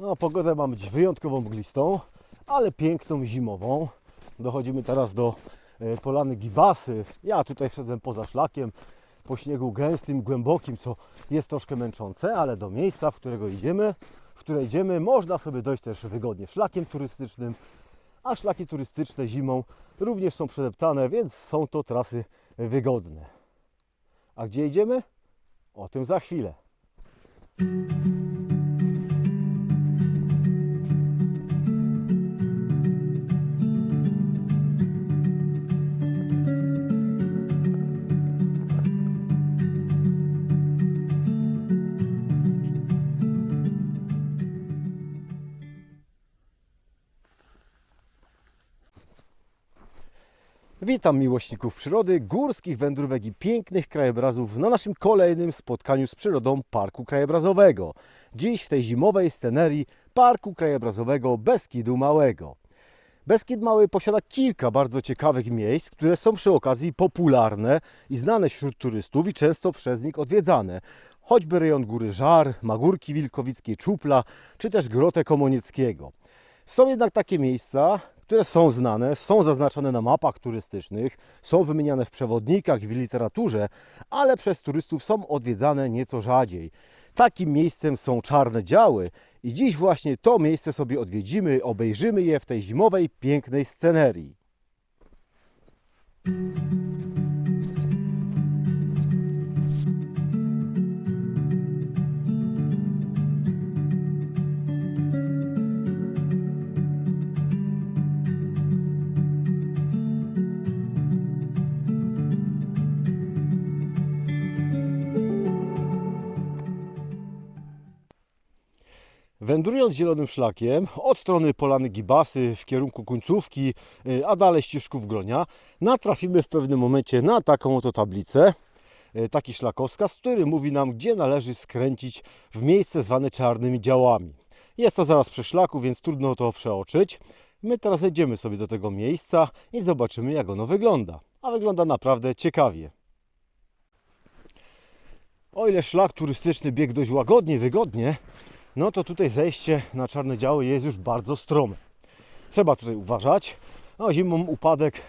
No, pogodę ma być wyjątkowo mglistą, ale piękną zimową. Dochodzimy teraz do e, polany Gibasy. Ja tutaj szedłem poza szlakiem, po śniegu gęstym, głębokim, co jest troszkę męczące, ale do miejsca, w którego idziemy, w które idziemy, można sobie dojść też wygodnie szlakiem turystycznym, a szlaki turystyczne zimą również są przedeptane, więc są to trasy wygodne. A gdzie idziemy? O tym za chwilę. Witam miłośników przyrody, górskich wędrówek i pięknych krajobrazów na naszym kolejnym spotkaniu z przyrodą Parku Krajobrazowego. Dziś w tej zimowej scenerii Parku Krajobrazowego Beskidu Małego. Beskid Mały posiada kilka bardzo ciekawych miejsc, które są przy okazji popularne i znane wśród turystów i często przez nich odwiedzane. Choćby rejon Góry Żar, Magórki Wilkowickiej, Czupla, czy też Grotę Komonieckiego. Są jednak takie miejsca, które są znane, są zaznaczone na mapach turystycznych, są wymieniane w przewodnikach, w literaturze, ale przez turystów są odwiedzane nieco rzadziej. Takim miejscem są Czarne Działy i dziś właśnie to miejsce sobie odwiedzimy, obejrzymy je w tej zimowej, pięknej scenerii. Wędrując zielonym szlakiem od strony Polany Gibasy w kierunku końcówki, y, a dalej ścieżków Gronia, natrafimy w pewnym momencie na taką oto tablicę, y, taki szlakowskaz, który mówi nam, gdzie należy skręcić w miejsce zwane czarnymi działami. Jest to zaraz przy szlaku, więc trudno to przeoczyć. My teraz jedziemy sobie do tego miejsca i zobaczymy, jak ono wygląda. A wygląda naprawdę ciekawie. O ile szlak turystyczny biegł dość łagodnie, wygodnie, no to tutaj zejście na czarne działy jest już bardzo strome. Trzeba tutaj uważać. No, zimą upadek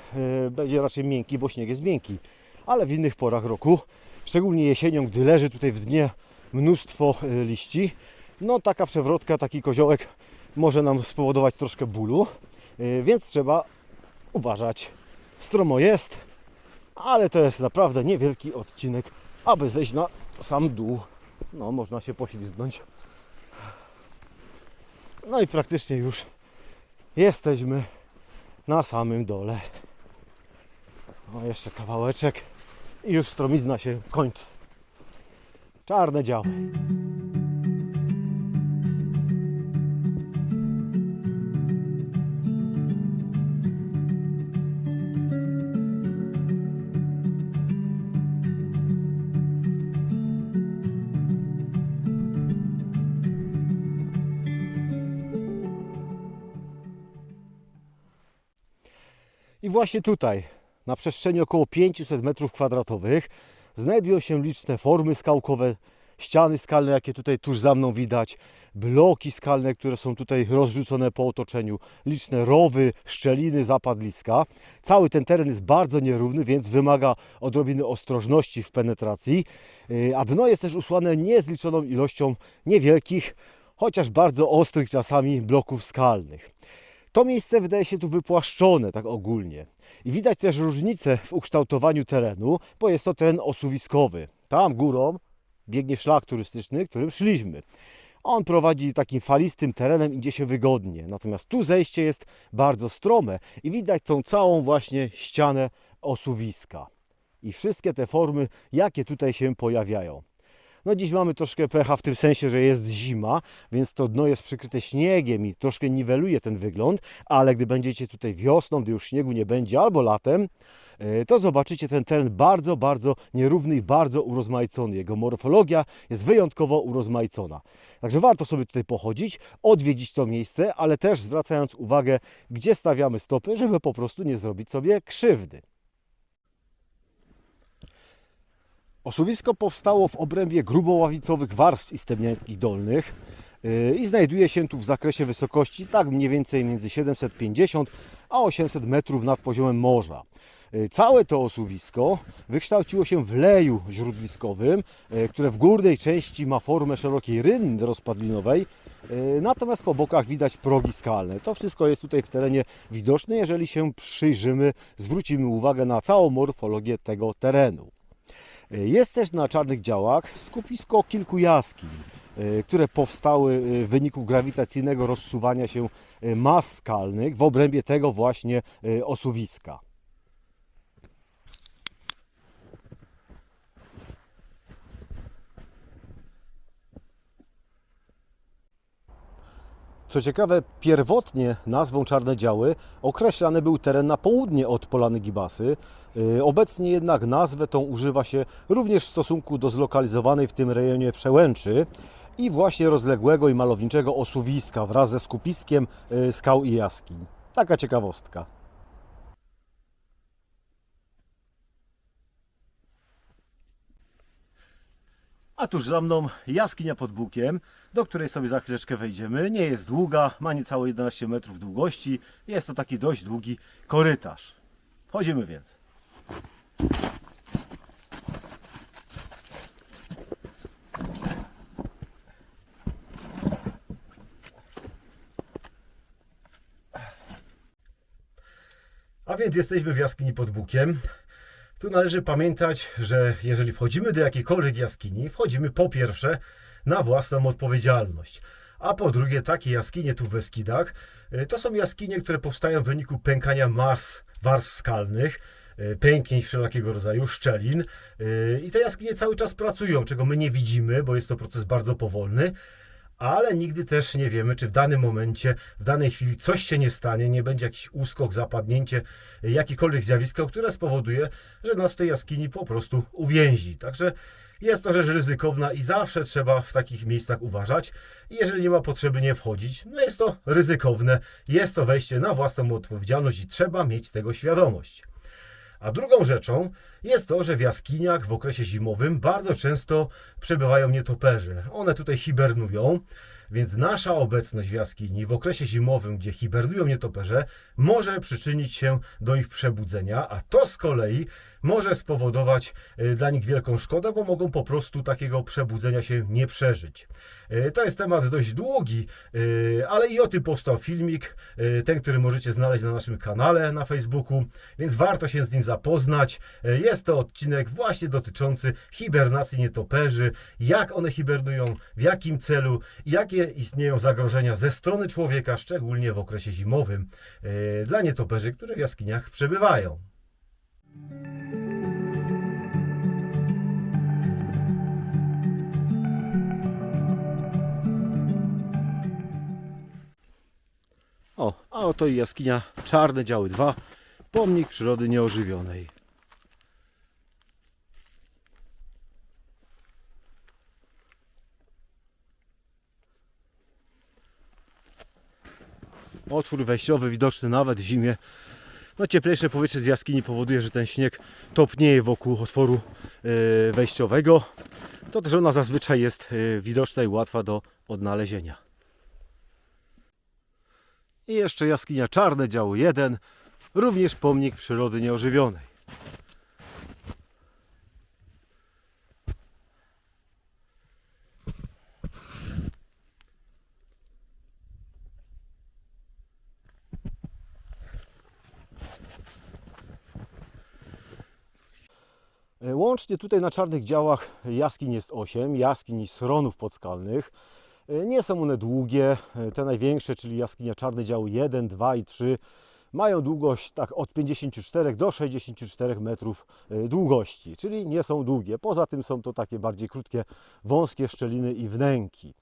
e, będzie raczej miękki, bo śnieg jest miękki, ale w innych porach roku, szczególnie jesienią, gdy leży tutaj w dnie mnóstwo e, liści, no taka przewrotka, taki koziołek może nam spowodować troszkę bólu, e, więc trzeba uważać. Stromo jest, ale to jest naprawdę niewielki odcinek, aby zejść na sam dół. No, można się poślizgnąć. No i praktycznie już jesteśmy na samym dole. O, jeszcze kawałeczek i już stromizna się kończy. Czarne działy. I właśnie tutaj, na przestrzeni około 500 metrów kwadratowych, znajdują się liczne formy skałkowe, ściany skalne, jakie tutaj tuż za mną widać, bloki skalne, które są tutaj rozrzucone po otoczeniu, liczne rowy, szczeliny, zapadliska. Cały ten teren jest bardzo nierówny, więc wymaga odrobiny ostrożności w penetracji, Yy, a dno jest też usłane niezliczoną ilością niewielkich, chociaż bardzo ostrych czasami bloków skalnych. To miejsce wydaje się tu wypłaszczone, tak ogólnie. I widać też różnicę w ukształtowaniu terenu, bo jest to teren osuwiskowy. Tam górą biegnie szlak turystyczny, którym szliśmy. On prowadzi takim falistym terenem, idzie się wygodnie. Natomiast tu zejście jest bardzo strome i widać tą całą właśnie ścianę osuwiska. I wszystkie te formy, jakie tutaj się pojawiają. No dziś mamy troszkę pecha w tym sensie, że jest zima, więc to dno jest przykryte śniegiem i troszkę niweluje ten wygląd, ale gdy będziecie tutaj wiosną, gdy już śniegu nie będzie, albo latem, e, to zobaczycie ten teren bardzo, bardzo nierówny i bardzo urozmaicony. Jego morfologia jest wyjątkowo urozmaicona. Także warto sobie tutaj pochodzić, odwiedzić to miejsce, ale też zwracając uwagę, gdzie stawiamy stopy, żeby po prostu nie zrobić sobie krzywdy. Osuwisko powstało w obrębie gruboławicowych warstw istebniańskich dolnych. Yy, i znajduje się tu w zakresie wysokości tak mniej więcej między 750 a 800 metrów nad poziomem morza. Yy, Całe to osuwisko wykształciło się w leju źródliskowym, yy, które w górnej części ma formę szerokiej rynny rozpadlinowej, natomiast po bokach widać progi skalne. To wszystko jest tutaj w terenie widoczne, jeżeli się przyjrzymy, zwrócimy uwagę na całą morfologię tego terenu. Jest też na czarnych działach skupisko kilku jaskiń, e, które powstały e, w wyniku grawitacyjnego rozsuwania się e, mas skalnych w obrębie tego właśnie osuwiska. Co ciekawe, pierwotnie nazwą Czarne Działy określany był teren na południe od Polany Gibasy. Yy, Obecnie jednak nazwę tą używa się również w stosunku do zlokalizowanej w tym rejonie przełęczy i właśnie rozległego i malowniczego osuwiska wraz ze skupiskiem yy, skał i jaskiń. Taka ciekawostka. A tuż za mną jaskinia pod Bukiem, do której sobie za chwileczkę wejdziemy. Nie jest długa, ma niecałe 11 metrów długości. Jest to taki dość długi korytarz. Wchodzimy więc. A więc jesteśmy w jaskini pod Bukiem. Tu należy pamiętać, że jeżeli wchodzimy do jakiejkolwiek jaskini, wchodzimy po pierwsze na własną odpowiedzialność. A po drugie, takie jaskinie tu w Beskidach y, to są jaskinie, które powstają w wyniku pękania mas warstw skalnych, pęknięć wszelakiego rodzaju, szczelin. Y, I te jaskinie cały czas pracują, czego my nie widzimy, bo jest to proces bardzo powolny. Ale nigdy też nie wiemy, czy w danym momencie, w danej chwili coś się nie stanie, nie będzie jakiś uskok, zapadnięcie, jakiekolwiek zjawisko, które spowoduje, że nas w tej jaskini po prostu uwięzi. Także jest to rzecz ryzykowna i zawsze trzeba w takich miejscach uważać. Jeżeli nie ma potrzeby nie wchodzić, no jest to ryzykowne, jest to wejście na własną odpowiedzialność i trzeba mieć tego świadomość. A drugą rzeczą jest to, że w jaskiniach w okresie zimowym bardzo często przebywają nietoperze. One tutaj hibernują, więc nasza obecność w jaskini w okresie zimowym, gdzie hibernują nietoperze, może przyczynić się do ich przebudzenia, a to z kolei może spowodować y, dla nich wielką szkodę, bo mogą po prostu takiego przebudzenia się nie przeżyć. Y, To jest temat dość długi, y, ale i o tym powstał filmik, ten, który możecie znaleźć na naszym kanale na Facebooku, więc warto się z nim zapoznać. Y, Jest to odcinek właśnie dotyczący hibernacji nietoperzy, jak one hibernują, w jakim celu, jakie istnieją zagrożenia ze strony człowieka, szczególnie w okresie zimowym, y, dla nietoperzy, które w jaskiniach przebywają. O, a oto i jaskinia Czarne Działy 2, pomnik przyrody nieożywionej. Otwór wejściowy widoczny nawet w zimie. No cieplejsze powietrze z jaskini powoduje, że ten śnieg topnieje wokół otworu e, wejściowego. To też ona zazwyczaj jest e, widoczna i łatwa do odnalezienia. I jeszcze jaskinia Czarne, działu 1, również pomnik przyrody nieożywionej. Łącznie tutaj na czarnych działach jaskiń jest 8, jaskiń i schronów podskalnych. E, Nie są one długie. E, Te największe, czyli jaskinia Czarne Działy 1, 2 i 3, mają długość tak od 54 do 64 metrów e, długości, czyli nie są długie. Poza tym są to takie bardziej krótkie, wąskie szczeliny i wnęki.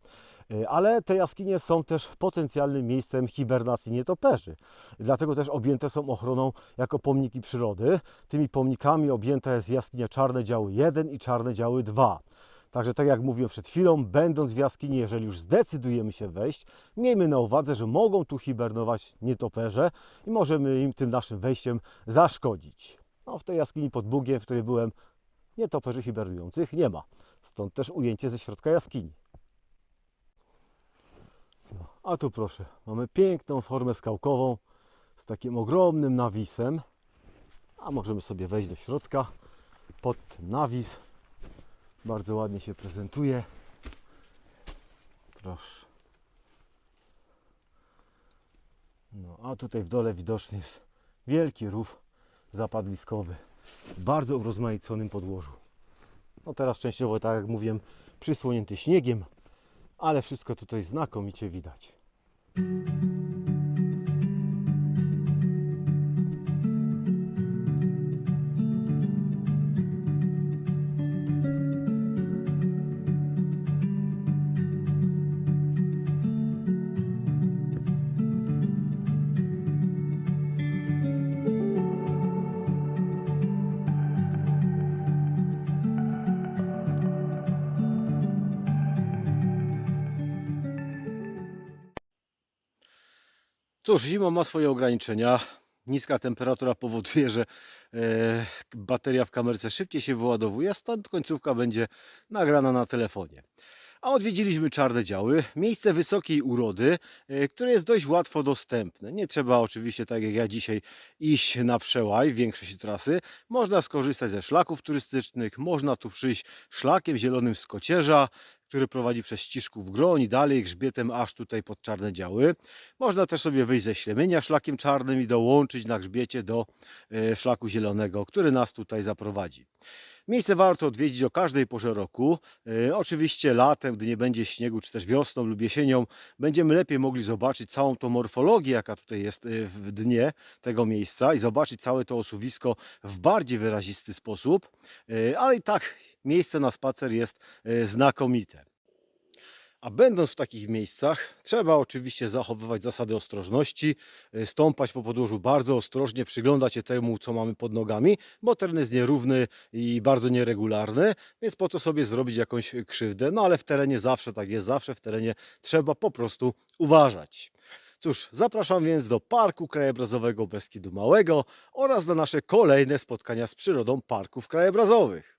E, Ale te jaskinie są też potencjalnym miejscem hibernacji nietoperzy. Dlatego też objęte są ochroną jako pomniki przyrody. Tymi pomnikami objęta jest jaskinia Czarne Działy 1 i Czarne Działy 2. Także tak jak mówiłem przed chwilą, będąc w jaskini, jeżeli już zdecydujemy się wejść, miejmy na uwadze, że mogą tu hibernować nietoperze i możemy im tym naszym wejściem zaszkodzić. No, w tej jaskini pod Bugiem, w której byłem, nietoperzy hibernujących nie ma. Stąd też ujęcie ze środka jaskini. A tu proszę, mamy piękną formę skałkową z takim ogromnym nawisem. A możemy sobie wejść do środka pod ten nawis. Bardzo ładnie się prezentuje. Proszę. No, a tutaj w dole widoczny jest wielki rów zapadliskowy. w Bardzo urozmaiconym podłożu. No teraz częściowo, tak jak mówiłem, przysłonięty śniegiem, ale wszystko tutaj znakomicie widać. Cóż, zima ma swoje ograniczenia. Niska temperatura powoduje, że e, bateria w kamerce szybciej się wyładowuje, stąd końcówka będzie nagrana na telefonie. A odwiedziliśmy Czarne Działy, miejsce wysokiej urody, e, które jest dość łatwo dostępne. Nie trzeba oczywiście, tak jak ja dzisiaj, iść na przełaj większości trasy. Można skorzystać ze szlaków turystycznych, można tu przyjść szlakiem zielonym z Kocierza, który prowadzi przez Ściszków Groń dalej grzbietem aż tutaj pod Czarne Działy. Można też sobie wyjść ze Ślemienia szlakiem czarnym i dołączyć na grzbiecie do e, szlaku zielonego, który nas tutaj zaprowadzi. Miejsce warto odwiedzić o każdej porze roku. E, Oczywiście latem, gdy nie będzie śniegu, czy też wiosną lub jesienią, będziemy lepiej mogli zobaczyć całą tą morfologię, jaka tutaj jest e, w dnie tego miejsca i zobaczyć całe to osuwisko w bardziej wyrazisty sposób. E, Ale i tak miejsce na spacer jest znakomite. A będąc w takich miejscach, trzeba oczywiście zachowywać zasady ostrożności, y, stąpać po podłożu bardzo ostrożnie, przyglądać się temu, co mamy pod nogami, bo teren jest nierówny i bardzo nieregularny, więc po to sobie zrobić jakąś krzywdę. No ale w terenie zawsze tak jest, zawsze w terenie trzeba po prostu uważać. Cóż, zapraszam więc do Parku Krajobrazowego Beskidu Małego oraz na nasze kolejne spotkania z przyrodą parków krajobrazowych.